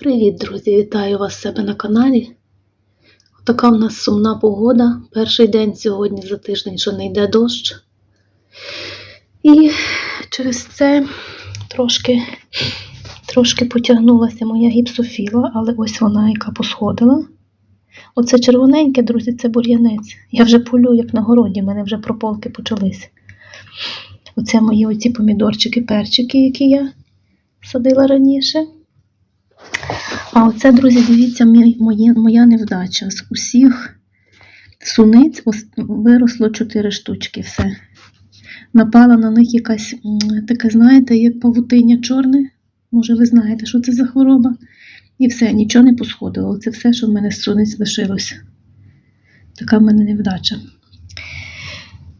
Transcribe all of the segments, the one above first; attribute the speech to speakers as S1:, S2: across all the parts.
S1: Привіт, друзі! Вітаю вас себе на каналі. Така в нас сумна погода. Перший день сьогодні за тиждень, що не йде дощ. І через це трошки, трошки потягнулася моя гіпсофіла, але ось вона, яка посходила. Оце червоненьке, друзі, це бур'янець. Я вже полю, як на городі, в мене вже прополки почались. Оце мої оці помідорчики, перчики, які я садила раніше. А оце, друзі, дивіться, моє, моя невдача. З усіх суниць виросло 4 штучки. Все. Напала на них якась таке, знаєте, як павутиння чорне. Може, ви знаєте, що це за хвороба? І все, нічого не посходило. Це все, що в мене з суниць лишилося. Така в мене невдача.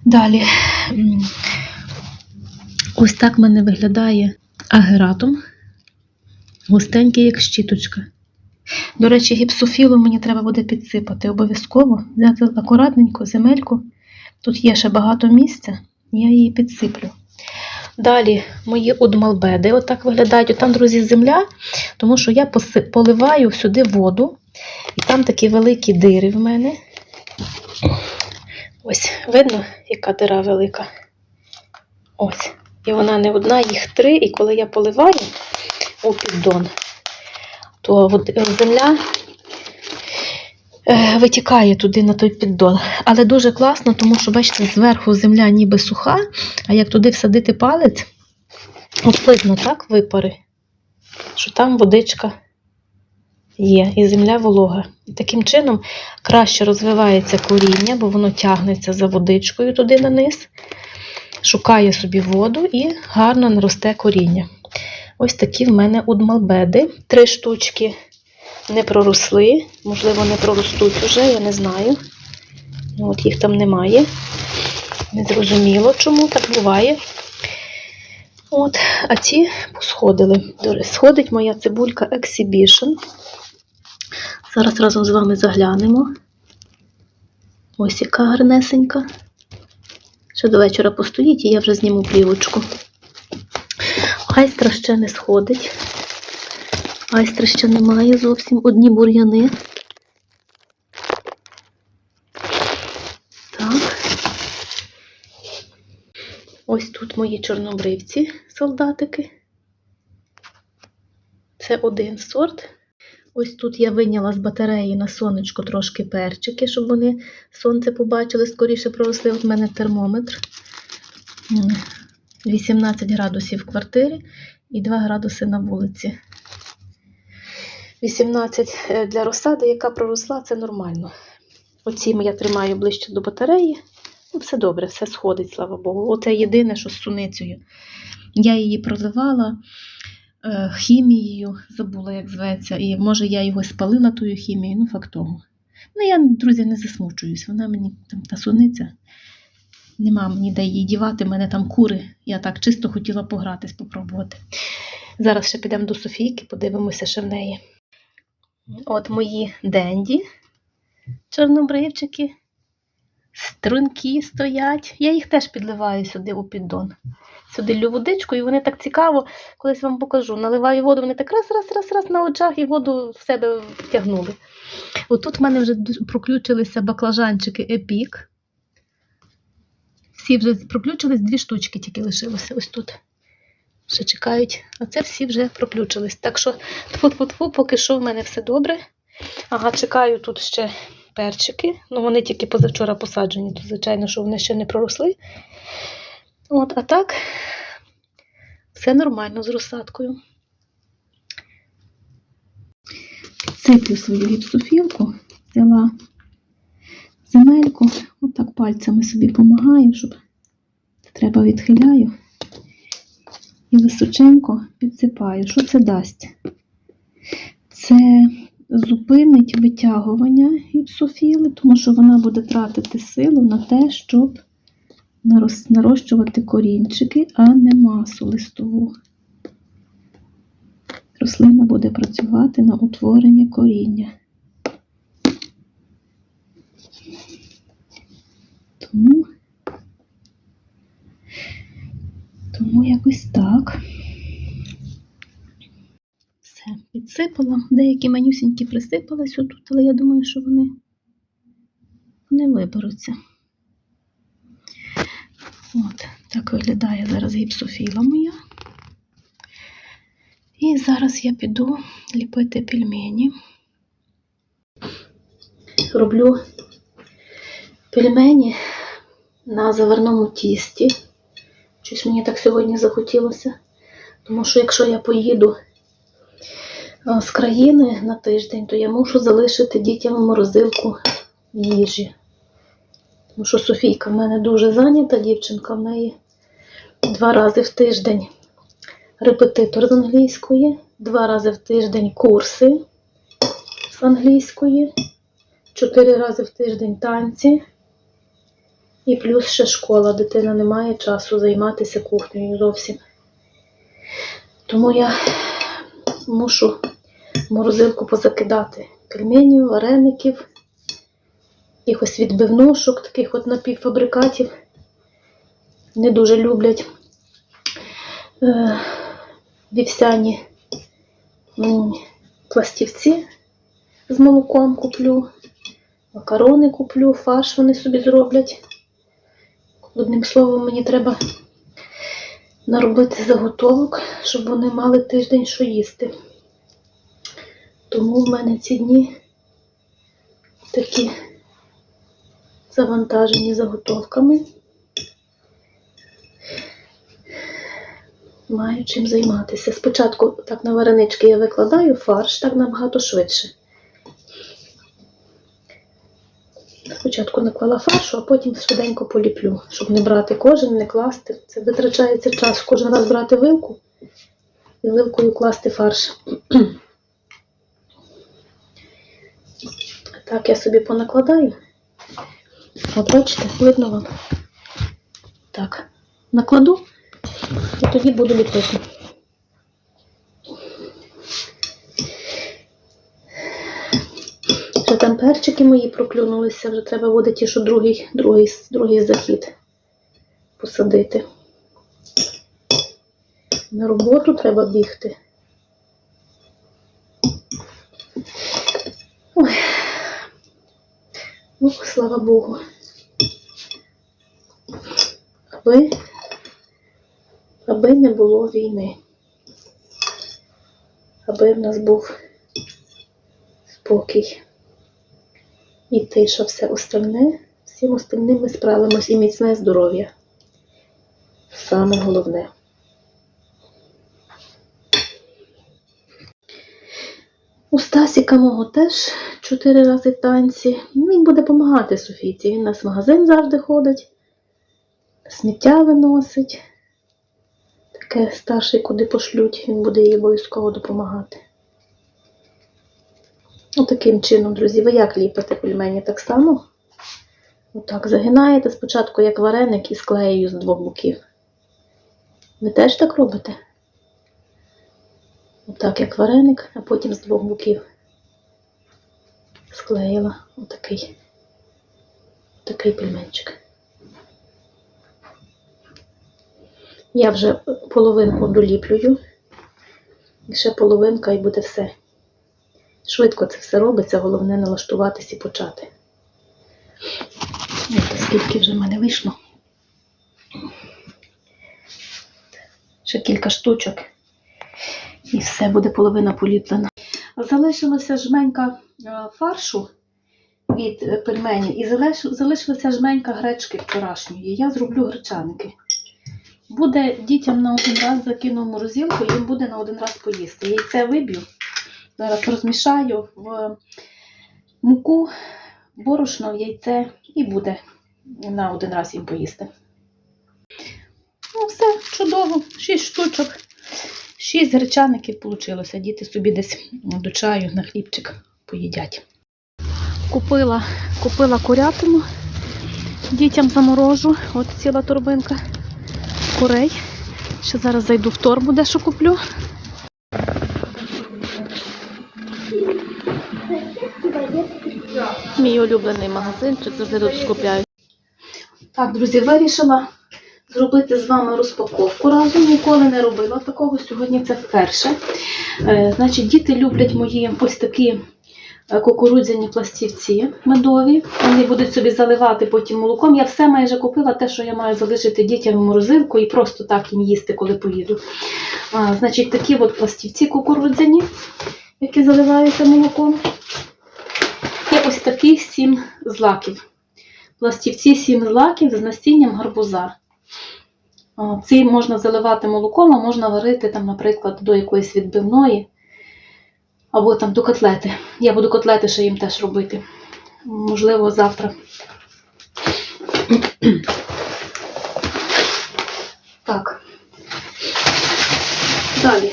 S1: Далі. Ось так в мене виглядає агератум. Густенький, як щіточка. До речі, гіпсофілу мені треба буде підсипати обов'язково. Взяти акуратненько земельку. Тут є ще багато місця, я її підсиплю. Далі мої удмалбеди отак виглядають. От Там, друзі, земля, тому що я поливаю сюди воду, і там такі великі дири в мене. Ось, видно, яка дира велика. Ось. І вона не одна, їх три. І коли я поливаю у піддон, то е, земля е, витікає туди на той піддон. Але дуже класно, тому що, бачите, зверху земля ніби суха, а як туди всадити палець, от видно, так, випари, що там водичка є, і земля волога. І таким чином краще розвивається коріння, бо воно тягнеться за водичкою туди на низ, шукає собі воду і гарно наросте коріння. Ось такі в мене удмалбеди. Три штучки не проросли, можливо, не проростуть уже, я не знаю. Ну, От їх там немає. Незрозуміло, чому так буває. От, а ці посходили. Сходить моя цибулька Exhibition. Зараз разом з вами заглянемо. Ось яка гарнесенька. Ще до вечора постоїть і я вже зніму плівочку. Айстра ще не сходить. Айстри ще немає зовсім одні бур'яни. Так. Ось тут мої чорнобривці, солдатики. Це один сорт. Ось тут я виняла з батареї на сонечко трошки перчики, щоб вони сонце побачили, скоріше проросли. От в мене термометр. М, 18 градусів в квартирі і 2 градуси на вулиці. 18 е, для розсади, яка проросла, це нормально. Оці я тримаю ближче до батареї. Ну, все добре, все сходить, слава Богу. Оце єдине, що з суницею. Я її проливала е, хімією, забула, як зветься, і може я його спалила тою хімією, ну факт. Ну, я, друзі, не засмучуюсь. Вона мені там та суниця. Нема мені де її дівати, в мене там кури. Я так чисто хотіла погратись, попробувати. Зараз ще підемо до Софійки, подивимося ще в неї. От мої денді, чорнобривчики, струнки стоять. Я їх теж підливаю сюди у піддон. Сюди лю водичку, і вони так цікаво, колись вам покажу. Наливаю воду, вони так раз, раз, раз, раз на очах і воду в себе втягнули. Отут в мене вже проключилися баклажанчики епік. Всі вже проключились, дві штучки тільки лишилося ось тут. Ще чекають, а це всі вже проключились. Так що тфу-тфу-тфу, поки що в мене все добре. Ага, чекаю тут ще перчики. Ну, вони тільки позавчора посаджені, то, звичайно, що вони ще не проросли. От, а так, все нормально з розсадкою. Підсиплю свою гіпсофілку, взяла земельку, отак пальцями собі допомагаю, щоб треба відхиляю. І височенько підсипаю. Що це дасть? Це зупинить витягування гіпсофіли, тому що вона буде тратити силу на те, щоб нарощувати корінчики, а не масу листову. Рослина буде працювати на утворення коріння. Тому, тому якось так. Все, підсипала. Деякі манюсінькі присипались отут, але я думаю, що вони не виберуться. От, так виглядає зараз гіпсофіла моя. І зараз я піду ліпити пельмені. Роблю пельмені на заварному тісті. Щось мені так сьогодні захотілося. Тому що якщо я поїду з країни на тиждень, то я мушу залишити дітям морозилку їжі. Тому що Софійка в мене дуже зайнята, дівчинка в неї два рази в тиждень репетитор з англійської, два рази в тиждень курси з англійської, чотири рази в тиждень танці. І плюс ще школа. Дитина не має часу займатися кухнею зовсім. Тому я мушу морозилку позакидати пельменів, вареників, якихось відбивнушок, таких от напівфабрикатів. Не дуже люблять е, вівсяні пластівці з молоком куплю, макарони куплю, фарш вони собі зроблять. Одним словом, мені треба наробити заготовок, щоб вони мали тиждень що їсти. Тому в мене ці дні такі завантажені заготовками. Маю чим займатися. Спочатку так на варенички я викладаю фарш, так набагато швидше. Спочатку наклала фаршу, а потім швиденько поліплю, щоб не брати кожен, не класти. Це витрачається час кожен раз брати вилку і вилкою класти фарш. Так, я собі понакладаю. От бачите, видно вам. Так, накладу і тоді буду ліпити. Вже там перчики мої проклюнулися, вже треба буде ті, що другий, другий, другий захід посадити. На роботу треба бігти. Ой. Ну, слава Богу. Аби, аби не було війни. Аби в нас був спокій. І тиша все остальне, всім остальним ми справимось і міцне здоров'я. Саме головне. У Стасіка мого теж чотири рази танці. Він буде допомагати Софійці. Він у нас в магазин завжди ходить, сміття виносить. Таке старший, куди пошлють, він буде їй обов'язково допомагати. Отаким чином, друзі, ви як ліпите пельмені так само? Отак загинаєте спочатку як вареник і склею з двох боків. Ви теж так робите? Отак, як вареник, а потім з двох боків склеїла отакий, отакий пельменчик. Я вже половинку доліплюю, і ще половинка і буде все. Швидко це все робиться, головне налаштуватись і почати. Ось скільки вже в мене вийшло. Ще кілька штучок. І все, буде половина поліплена. Залишилася жменька е, фаршу від е, пельменів і залишилася жменька гречки вчорашньої. Я зроблю гречаники. Буде дітям на один раз закину в морозилку, їм буде на один раз поїсти. Яйце виб'ю. Зараз розмішаю в муку, борошно, в яйце і буде на один раз їм поїсти. Ну, все, чудово, шість штучок. Шість гречаників вийшло. Діти собі десь до чаю на хлібчик поїдять. Купила, купила курятину, дітям заморожу. От ціла торбинка курей. Ще зараз зайду в торбу, дещо куплю. Мій улюблений магазин, чи завжди тут скупляють. Так, друзі, вирішила зробити з вами розпаковку разом. Ніколи не робила такого. Сьогодні це вперше. Е, Значить, діти люблять мої ось такі е, кукурудзяні пластівці медові. Вони будуть собі заливати потім молоком. Я все майже купила те, що я маю залишити дітям в морозилку і просто так їм їсти, коли поїду. А, значить, такі от пластівці кукурудзяні, які заливаються молоком. Ось таких сім злаків. Пластівці сім злаків з насінням гарбуза. Ці можна заливати молоком, а можна варити, там, наприклад, до якоїсь відбивної або там до котлети. Я буду котлети ще їм теж робити. Можливо, завтра. Так. Далі.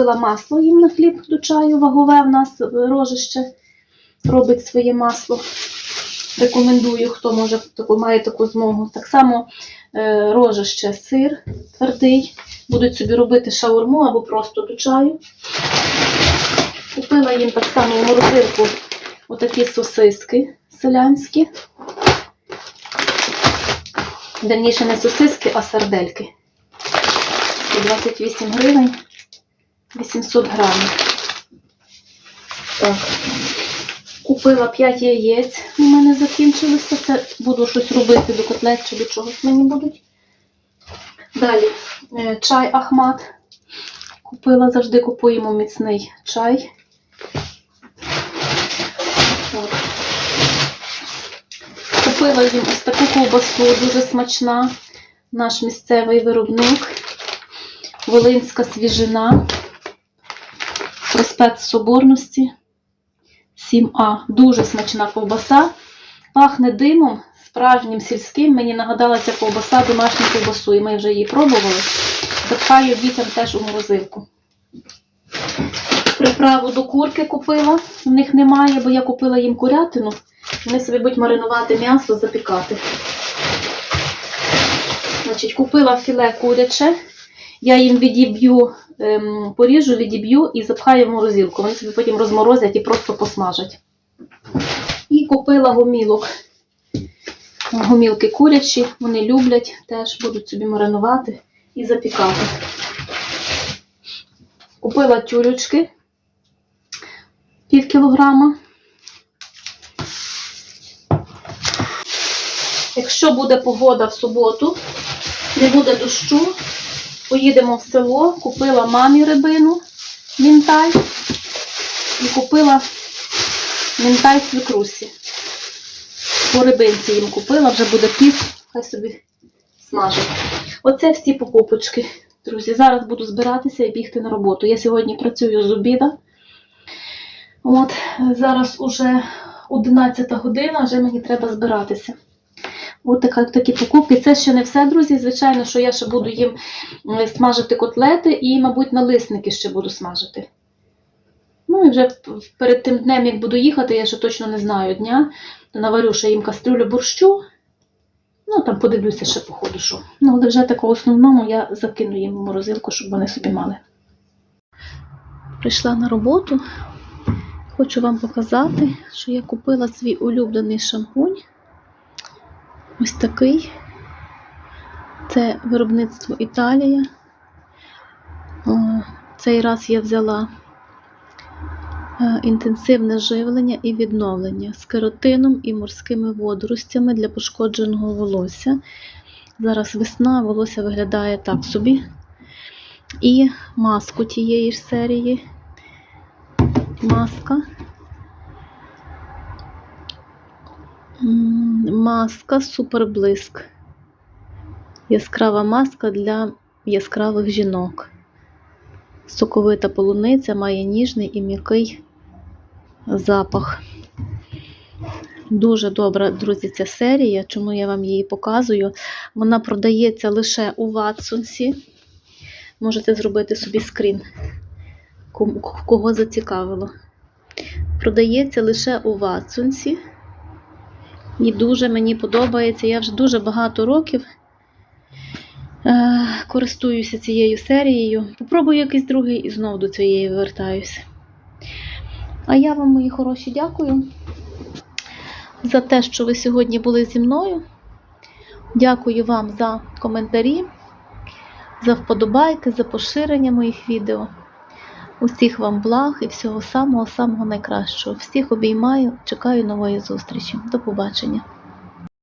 S1: Купила масло їм на хліб до чаю, вагове в нас рожище робить своє масло. Рекомендую, хто може таку, має таку змогу. Так само е, рожище сир твердий. Будуть собі робити шаурму або просто до чаю. Купила їм так само в морозилку отакі сосиски селянські. Верніше не сосиски, а сардельки. 128 гривень, 800 грамів. Так. Купила 5 яєць, у мене закінчилося. Це буду щось робити до котлет чи до чогось мені будуть. Далі е, чай Ахмат. Купила, завжди купуємо міцний чай. Так. Купила їм ось таку ковбасу, дуже смачна. Наш місцевий виробник. Волинська свіжина. Проспект Соборності. 7А. Дуже смачна ковбаса. Пахне димом, справжнім сільським. Мені нагадала ця ковбаса домашню ковбасу, і ми вже її пробували. Запхаю дітям теж у морозилку. Приправу до курки купила. В них немає, бо я купила їм курятину. Вони собі будуть маринувати м'ясо, запікати. Значить, купила філе куряче. Я їм відіб'ю, ем, поріжу, відіб'ю і запхаю в морозилку. Вони собі потім розморозять і просто посмажать. І купила гомілок. Гомілки курячі, вони люблять, теж будуть собі маринувати і запікати. Купила тюлючки пів кілограма. Якщо буде погода в суботу, не буде дощу, поїдемо в село, купила мамі рибину, мінтай і купила мінтай свекрусі. По рибинці їм купила, вже буде пів, хай собі смажить. Оце всі покупочки, друзі. Зараз буду збиратися і бігти на роботу. Я сьогодні працюю з обіда. От, зараз уже 11 година, вже мені треба збиратися. От такі покупки. Це ще не все, друзі. Звичайно, що я ще буду їм смажити котлети і, мабуть, налисники ще буду смажити. Ну і вже перед тим днем, як буду їхати, я ще точно не знаю дня, наварю ще їм кастрюлю борщу. Ну, там подивлюся ще по ходу, що. Ну, але вже такого основному я закину їм в морозилку, щоб вони собі мали. Прийшла на роботу. Хочу вам показати, що я купила свій улюблений шампунь. Ось такий. Це виробництво Італія. Цей раз я взяла е, інтенсивне живлення і відновлення з керотином і морськими водоростями для пошкодженого волосся. Зараз весна, волосся виглядає так собі. І маску тієї ж серії. Маска. Маска суперблиск. Яскрава маска для яскравих жінок. Соковита полуниця має ніжний і м'який запах. Дуже добра, друзі, ця серія, чому я вам її показую. Вона продається лише у Ватсонсі. Можете зробити собі скрін, кого зацікавило. Продається лише у Ватсонсі. І дуже мені подобається. Я вже дуже багато років е, користуюся цією серією. Попробую якийсь другий і знову до цієї вертаюся. А я вам, мої хороші, дякую. за те, що ви сьогодні були зі мною. Дякую вам за коментарі, за вподобайки, за поширення моїх відео. Усіх вам благ і всього самого-самого найкращого. Всіх обіймаю, чекаю нової зустрічі. До побачення.